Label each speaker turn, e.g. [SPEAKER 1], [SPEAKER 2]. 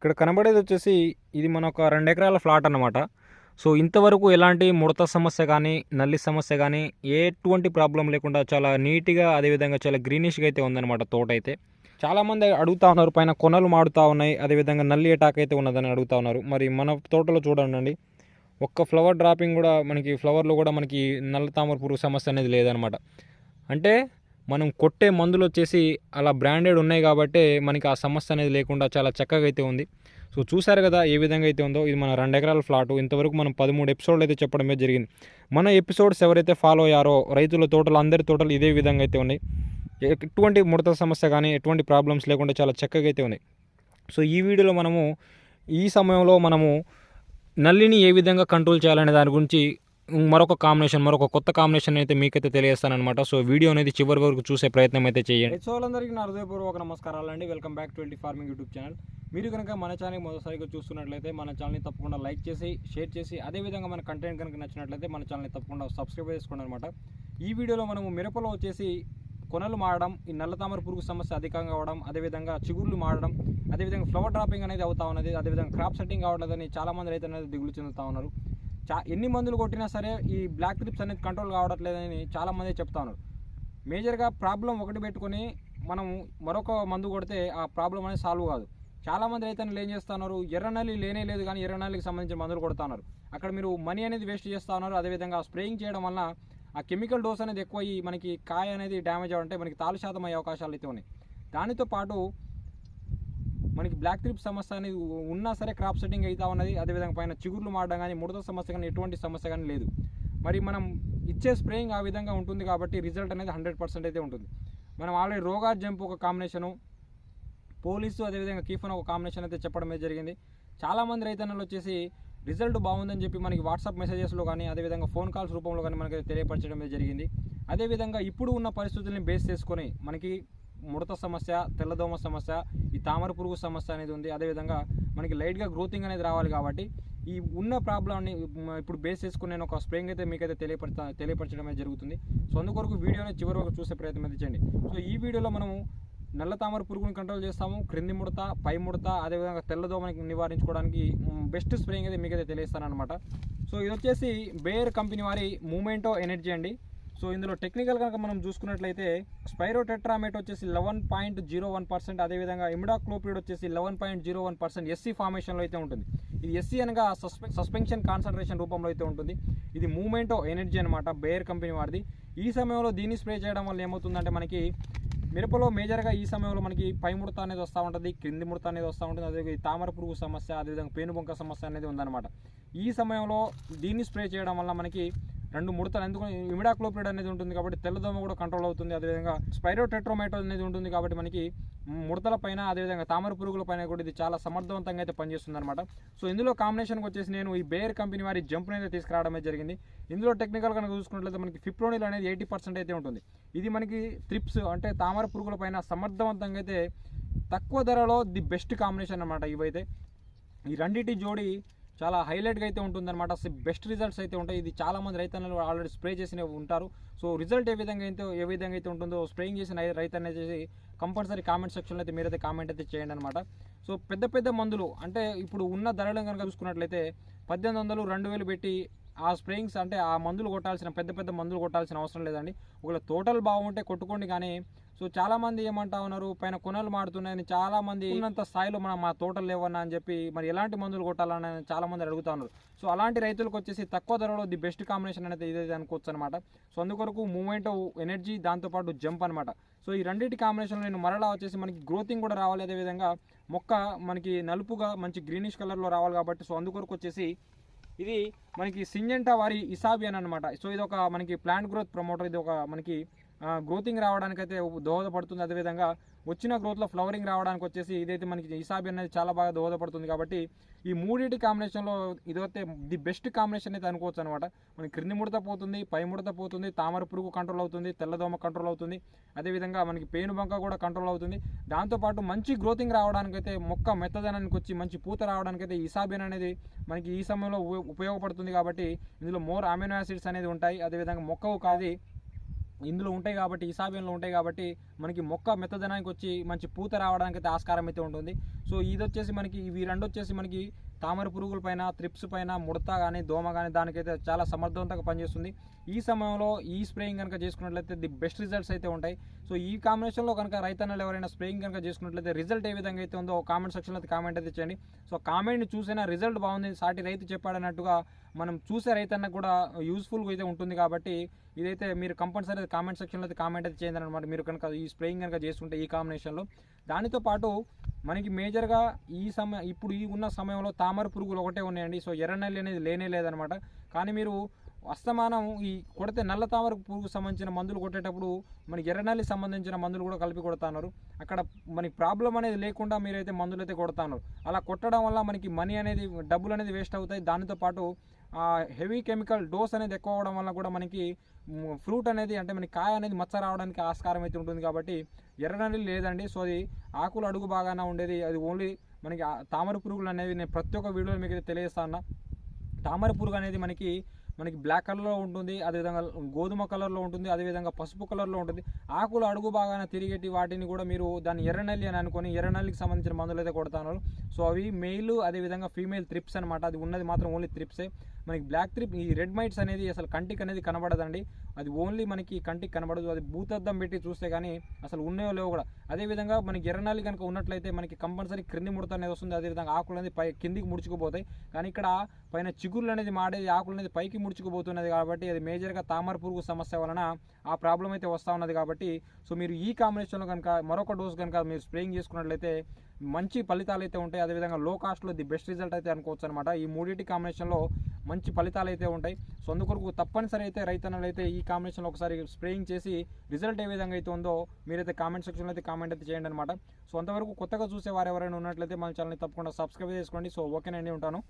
[SPEAKER 1] ఇక్కడ కనబడేది వచ్చేసి ఇది మన ఒక రెండు ఎకరాల ఫ్లాట్ అన్నమాట. సో ఇంతవరకు ఎలాంటి ముడత సమస్య కానీ నల్లి సమస్య కానీ ఎటువంటి ప్రాబ్లం లేకుండా చాలా నీట్గా అదేవిధంగా చాలా గ్రీనిష్గా అయితే ఉందన్నమాట తోట అయితే చాలామంది అడుగుతా ఉన్నారు పైన కొనలు మాడుతూ ఉన్నాయి అదేవిధంగా నల్లి అటాక్ అయితే ఉన్నదని అడుగుతా ఉన్నారు. మరి మన తోటలో చూడండి ఒక్క ఫ్లవర్ డ్రాపింగ్ కూడా మనకి ఫ్లవర్లో కూడా మనకి నల్ల తామర పురుగు సమస్య అనేది లేదనమాట అంటే మనం కొట్టే మందులు వచ్చేసి అలా బ్రాండెడ్ ఉన్నాయి కాబట్టి మనకి ఆ సమస్య అనేది లేకుండా చాలా చక్కగా అయితే ఉంది. సో చూసారు కదా ఏ విధంగా అయితే ఉందో? ఇది మన రెండు ఎకరాల ఫ్లాట్. ఇంతవరకు మనం పదమూడు ఎపిసోడ్లు అయితే చెప్పడమే జరిగింది. మన ఎపిసోడ్స్ ఎవరైతే ఫాలో అయ్యారో రైతుల తోటలు అందరి తోటలు ఇదే విధంగా అయితే ఉన్నాయి. ఎటువంటి ముడత సమస్య కానీ ఎటువంటి ప్రాబ్లమ్స్ లేకుండా చాలా చక్కగా అయితే ఉన్నాయి. సో ఈ వీడియోలో మనము ఈ సమయంలో మనము నల్లిని ఏ విధంగా కంట్రోల్ చేయాలనే దాని గురించి మరొక కాంబినేషన్ మరొక కొత్త కాంబినేషన్ అయితే మీకైతే తెలియస్తానమాట సో వీడియో అనేది చివరి వరకు చూసే ప్రయత్నం అయితే చేయండి. సోలందరికీ నా హృదయపూర్వక నమస్కారాలు అండి. Welcome back to farming YouTube channel మీరు కనుక మన ఛానల్ మొదటిసారిగా చూస్తున్నట్లయితే మన ఛానల్ని తప్పకుండా లైక్ చేసి షేర్ చేసి అదేవిధంగా మన కంటెంట్ కనుక నచ్చినట్లయితే మన ఛానల్ని తప్పకుండా సబ్స్క్రైబ్ చేసుకోండి అనమాట ఈ వీడియోలో మనము మిరపలో వచ్చేసి కొనలు మారడం ఈ నల్ల తామర పురుగు సమస్య అధికంగా అవడం అదేవిధంగా చిగుర్లు మారడం అదేవిధంగా ఫ్లవర్ డ్రాపింగ్ అనేది అవుతా ఉన్నది అదేవిధంగా క్రాప్ సెట్టింగ్ కావట్లేదని చాలామంది రైతులు అనేది దిగులు చెందుతూ ఉన్నారు. చా ఎన్ని మందులు కొట్టినా సరే ఈ బ్లాక్ ట్రిప్స్ అనేది కంట్రోల్ కావట్లేదని చాలామంది చెప్తా మేజర్గా ప్రాబ్లం ఒకటి పెట్టుకొని మనం మరొక మందు కొడితే ఆ ప్రాబ్లం అనేది సాల్వ్ కాదు. చాలామంది రైతులు ఏం చేస్తున్నారు ఎర్రనల్లి లేనే లేదు కానీ ఎర్రనల్లికి సంబంధించిన మందులు కొడుతున్నారు అక్కడ మీరు మనీ అనేది వేస్ట్ చేస్తూ ఉన్నారు. అదేవిధంగా స్ప్రేయింగ్ చేయడం వల్ల ఆ కెమికల్ డోస్ అనేది ఎక్కువ మనకి కాయ అనేది డ్యామేజ్ అవ్వంటే మనకి తాలు శాతం అయ్యే అవకాశాలు అయితే ఉన్నాయి. దానితో పాటు మనకి బ్లాక్ ట్రిప్ సమస్య అనేది ఉన్నా సరే క్రాప్ సెట్టింగ్ అవుతా ఉన్నది. అదేవిధంగా పైన చిగుర్లు మారడం కానీ ముడత సమస్య కానీ ఎటువంటి సమస్య కానీ లేదు. మరి మనం ఇచ్చే స్ప్రేయింగ్ ఆ విధంగా ఉంటుంది కాబట్టి రిజల్ట్ అనేది హండ్రెడ్ పర్సెంట్ అయితే ఉంటుంది. మనం ఆల్రెడీ రోగా జంప్ ఒక కాంబినేషను పోలీసు అదేవిధంగా కీఫన్ ఒక కాంబినేషన్ అయితే చెప్పడం జరిగింది. చాలామంది రైతన్నలు వచ్చేసి రిజల్ట్ బాగుందని చెప్పి మనకి వాట్సాప్ మెసేజెస్లో కానీ అదేవిధంగా ఫోన్ కాల్స్ రూపంలో కానీ మనకి తెలియపరచడం జరిగింది. అదేవిధంగా ఇప్పుడు ఉన్న పరిస్థితుల్ని బేస్ చేసుకొని మనకి ముడత సమస్య తెల్లదోమ సమస్య ఈ తామర పురుగు సమస్య అనేది ఉంది. అదేవిధంగా మనకి లైట్గా గ్రోతింగ్ అనేది రావాలి కాబట్టి ఈ ఉన్న ప్రాబ్లమ్ని ఇప్పుడు బేస్ చేసుకుని నేను ఒక స్ప్రేయింగ్ అయితే మీకైతే తెలియపరచ తెలియపరచడం అనేది జరుగుతుంది. సో అందుకొరకు వీడియోని చివరి వరకు చూసే ప్రయత్నం అయితే చేయండి. సో ఈ వీడియోలో మనము నల్ల తామర పురుగుని కంట్రోల్ చేస్తాము క్రింది ముడత పై ముడత అదేవిధంగా తెల్లదోమని నివారించుకోవడానికి బెస్ట్ స్ప్రేయింగ్ అయితే మీకైతే తెలియస్తాను అనమాట సో ఇది వచ్చేసి బేర్ కంపెనీ వారి మూమెంటో ఎనర్జీ అండి. సో ఇందులో టెక్నికల్ కనుక మనం చూసుకున్నట్లయితే స్పైరోటెట్రామేట్ వచ్చేసి eleven point zero one percent అదేవిధంగా ఇమిడాక్లోపిడ్ వచ్చేసి eleven point zero one percent SC ఫార్మేషన్లో అయితే ఉంటుంది. ఇది ఎస్సీ అనగా సస్పె సస్పెన్షన్ కాన్సన్ట్రేషన్ రూపంలో అయితే ఉంటుంది. ఇది మూమెంటో ఎనర్జీ అనమాట బేర్ కంపెనీ వారిది. ఈ సమయంలో దీన్ని స్ప్రే చేయడం వల్ల ఏమవుతుందంటే మనకి మిరపలో మేజర్గా ఈ సమయంలో మనకి పై ముడత అనేది వస్తూ ఉంటుంది క్రింది ముడత అనేది వస్తూ ఉంటుంది అదే తామర పురుగు సమస్య అదేవిధంగా పేనుబొంక సమస్య అనేది ఉందన్నమాట. ఈ సమయంలో దీన్ని స్ప్రే చేయడం వల్ల మనకి రెండు ముడతలు. ఎందుకు ఇమిడాక్లోపిడ్ అనేది ఉంటుంది కాబట్టి తెల్లదోమ కూడా కంట్రోల్ అవుతుంది. అదేవిధంగా స్పైరోటెట్రోమైటో అనేది ఉంటుంది కాబట్టి మనకి ముడతల పైన అదేవిధంగా తామర పురుగుల పైన కూడా ఇది చాలా సమర్థవంతంగా అయితే పనిచేస్తుంది అనమాట సో ఇందులో కాంబినేషన్కి వచ్చేసి నేను ఈ బేర్ కంపెనీ వారి జంప్ని అయితే తీసుకురావడమే జరిగింది. ఇందులో టెక్నికల్ కనుక చూసుకున్నట్లయితే మనకి ఫిప్రోనిల్ అనేది ఎయిటీ పర్సెంట్ అయితే ఉంటుంది. ఇది మనకి త్రిప్స్ అంటే తామర పురుగుల పైన సమర్థవంతంగా అయితే తక్కువ ధరలో ది బెస్ట్ కాంబినేషన్ అనమాట ఇవైతే. ఈ రెండింటి జోడి చాలా హైలైట్గా అయితే ఉంటుందన్నమాట. బెస్ట్ రిజల్ట్స్ అయితే ఉంటాయి. ఇది చాలామంది రైతన్నలు ఆల్రెడీ స్ప్రే చేసిన ఉంటారు. సో రిజల్ట్ ఏ విధంగా అయితే ఏ విధంగా అయితే ఉంటుందో స్ప్రేయింగ్ చేసిన రైతన్న చేసి కంపల్సరీ కామెంట్ సెక్షన్లో అయితే మీరైతే కామెంట్ అయితే చేయండి అనమాట సో పెద్ద పెద్ద మందులు అంటే ఇప్పుడు ఉన్న ధరలను కనుక చూసుకున్నట్లయితే పద్దెనిమిది వందలు రెండు వేలు పెట్టి ఆ స్ప్రేయింగ్స్ అంటే ఆ మందులు కొట్టాల్సిన పెద్ద పెద్ద మందులు కొట్టాల్సిన అవసరం లేదండి. ఒకవేళ టోటల్ బాగుంటే కొట్టుకోండి కానీ సో చాలామంది ఏమంటా ఉన్నారు పైన కొనలు మాడుతున్నాయని చాలామంది ఉన్నంత స్థాయిలో మనం మా తోటలు లేవన్నా అని చెప్పి మరి ఎలాంటి మందులు కొట్టాలని చాలామంది అడుగుతా ఉన్నారు. సో అలాంటి రైతులకు వచ్చేసి తక్కువ ధరలో ది బెస్ట్ కాంబినేషన్ అనేది ఇదే అనుకోవచ్చు అనమాట సో అందుకొరకు మూమెంట్ ఎనర్జీ దాంతోపాటు జంప్ అనమాట సో ఈ రెండింటి కాంబినేషన్లో నేను మరలా వచ్చేసి మనకి గ్రోతింగ్ కూడా రావాలి అదేవిధంగా మొక్క మనకి నలుపుగా మంచి గ్రీనిష్ కలర్లో రావాలి కాబట్టి సో అందుకొరకు వచ్చేసి ఇది మనకి సింజెంటా వారి ఇసాబియన్ అనమాట సో ఇది ఒక మనకి ప్లాంట్ గ్రోత్ ప్రమోటర్ ఇది ఒక మనకి గ్రోతింగ్ రావడానికి అయితే దోహదపడుతుంది. అదేవిధంగా వచ్చిన గ్రోత్లో ఫ్లవరింగ్ రావడానికి వచ్చేసి ఇదైతే మనకి ఇసాబి అనేది చాలా బాగా దోహదపడుతుంది కాబట్టి ఈ మూడింటి కాంబినేషన్లో ఇదైతే ది బెస్ట్ కాంబినేషన్ అయితే అనుకోవచ్చు అనమాట మనకి క్రింది ముడత పోతుంది పై ముడత పోతుంది తామర పురుగు కంట్రోల్ అవుతుంది తెల్లదోమ కంట్రోల్ అవుతుంది అదేవిధంగా మనకి పేను బంక కూడా కంట్రోల్ అవుతుంది. దాంతోపాటు మంచి గ్రోతింగ్ రావడానికి అయితే మొక్క మెత్తదనానికి వచ్చి మంచి పూత రావడానికి అయితే ఇసాబిన్ అనేది మనకి ఈ సమయంలో ఉపయోగపడుతుంది కాబట్టి ఇందులో మోర్ అమినో యాసిడ్స్ అనేది ఉంటాయి. అదేవిధంగా మొక్కకు కాదు ఇందులో ఉంటాయి కాబట్టి ఇసాబియన్లో ఉంటాయి కాబట్టి మనకి మొక్క మెత్తదనానికి వచ్చి మంచి పూత రావడానికి అయితే ఆస్కారం అయితే ఉంటుంది. సో ఇది వచ్చేసి మనకి ఇవి రెండు వచ్చేసి మనకి తామర పురుగుల పైన త్రిప్స్ పైన ముడత కానీ దోమ కానీ దానికైతే చాలా సమర్థవంతంగా పనిచేస్తుంది. ఈ సమయంలో ఈ స్ప్రేయింగ్ కనుక చేసుకున్నట్లయితే ది బెస్ట్ రిజల్ట్స్ అయితే ఉంటాయి. సో ఈ కాంబినేషన్లో కనుక రైతన్నలు ఎవరైనా స్ప్రేయింగ్ కనుక చేసుకున్నట్లయితే రిజల్ట్ ఏ విధంగా అయితే ఉందో కామెంట్ సెక్షన్లో అయితే కామెంట్ అయితే చేయండి. సో కామెంట్ని చూసినా రిజల్ట్ బాగుంది సాటి రైతు చెప్పాడన్నట్టుగా మనం చూసే రైతన్నకు కూడా యూస్ఫుల్గా అయితే ఉంటుంది కాబట్టి ఇదైతే మీరు కంపల్సరీ కామెంట్ సెక్షన్లో అయితే కామెంట్ అయితే చేయండి అనమాట మీరు కనుక ఈ స్ప్రేయింగ్ కనుక చేసుకుంటే ఈ కాంబినేషన్లో దానితో పాటు మనకి మేజర్గా ఈ సమయం ఇప్పుడు ఈ ఉన్న సమయంలో తామర పురుగులు ఒకటే ఉన్నాయండి. సో ఎర్రనల్లి అనేది లేనే లేదనమాట కానీ మీరు అస్తమానం ఈ కొడితే నల్ల తామర పురుగు సంబంధించిన మందులు కొట్టేటప్పుడు మనకి ఎర్రనల్లి సంబంధించిన మందులు కూడా కలిపి కొడుతున్నారు అక్కడ మనకి ప్రాబ్లం అనేది లేకుండా మీరైతే మందులు అయితే కొడతాన్నారు అలా కొట్టడం వల్ల మనకి మనీ అనేది డబ్బులు అనేది వేస్ట్ అవుతాయి. దానితో పాటు హెవీ కెమికల్ డోస్ అనేది ఎక్కువ అవడం వల్ల కూడా మనకి ఫ్రూట్ అనేది అంటే మనకి కాయ అనేది మచ్చ రావడానికి ఆస్కారం అయితే ఉంటుంది కాబట్టి ఎర్రనల్లి లేదండి. సో అది ఆకులు అడుగు బాగానే ఉండేది. అది ఓన్లీ మనకి ఆ తామర పురుగులు అనేవి నేను ప్రతి ఒక్క వీడియోలో మీకు అయితే తెలియజేస్తా ఉన్నా. తామర పురుగు అనేది మనకి మనకి బ్లాక్ కలర్లో ఉంటుంది అదేవిధంగా గోధుమ కలర్లో ఉంటుంది అదేవిధంగా పసుపు కలర్లో ఉంటుంది. ఆకులు అడుగు బాగానే తిరిగేటి వాటిని కూడా మీరు దాన్ని ఎర్రనల్లి అని అనుకొని ఎర్రనల్లికి సంబంధించిన మందులు అయితే కొడతాను. సో అవి మెయిల్ అదేవిధంగా ఫీమేల్ త్రిప్స్ అనమాట అది ఉన్నది మాత్రం ఓన్లీ త్రిప్సే మనకి బ్లాక్ త్రిప్ ఈ రెడ్ మైట్స్ అనేది అసలు కంటికి అనేది కనబడదండి. అది ఓన్లీ మనకి కంటికి కనబడదు. అది భూతద్దం పెట్టి చూస్తే కానీ అసలు ఉన్నాయో లేవో కూడా అదేవిధంగా మనకి ఎర్రనాలి కనుక ఉన్నట్లయితే మనకి కంపల్సరీ క్రింది ముడత అనేది వస్తుంది. అదేవిధంగా ఆకులు అనేది పై కిందికి ముడుచుకుపోతాయి. కానీ ఇక్కడ పైన చిగురులు అనేది మాడేది ఆకులు అనేది పైకి ముడుచుకుపోతున్నది కాబట్టి అది మేజర్గా తామర పురుగు సమస్య వలన ఆ ప్రాబ్లం అయితే వస్తూ ఉన్నది కాబట్టి సో మీరు ఈ కాంబినేషన్లో కనుక మరొక డోస్ కనుక మీరు స్ప్రేయింగ్ చేసుకున్నట్లయితే మంచి ఫలితాలు అయితే ఉంటాయి. అదేవిధంగా లో కాస్ట్లో ది బెస్ట్ రిజల్ట్ అయితే అనుకోవచ్చు అనమాట ఈ మూడింటి కాంబినేషన్లో మంచి ఫలితాలు అయితే ఉంటాయి. సో అందుకొరకు తప్పనిసరి అయితే రైతన్నలు అయితే ఈ కాంబినేషన్లో ఒకసారి స్ప్రేయింగ్ చేసి రిజల్ట్ ఏ విధంగా అయితే ఉందో మీరైతే కామెంట్ సెక్షన్లో అయితే కామెంట్ అయితే చేయండి అనమాట సో అంతవరకు కొత్తగా చూసే వారు ఎవరైనా ఉన్నట్లయితే మన ఛానల్ని తప్పకుండా సబ్స్క్రైబ్ చేసుకోండి సో ఓకేనండి ఉంటాను.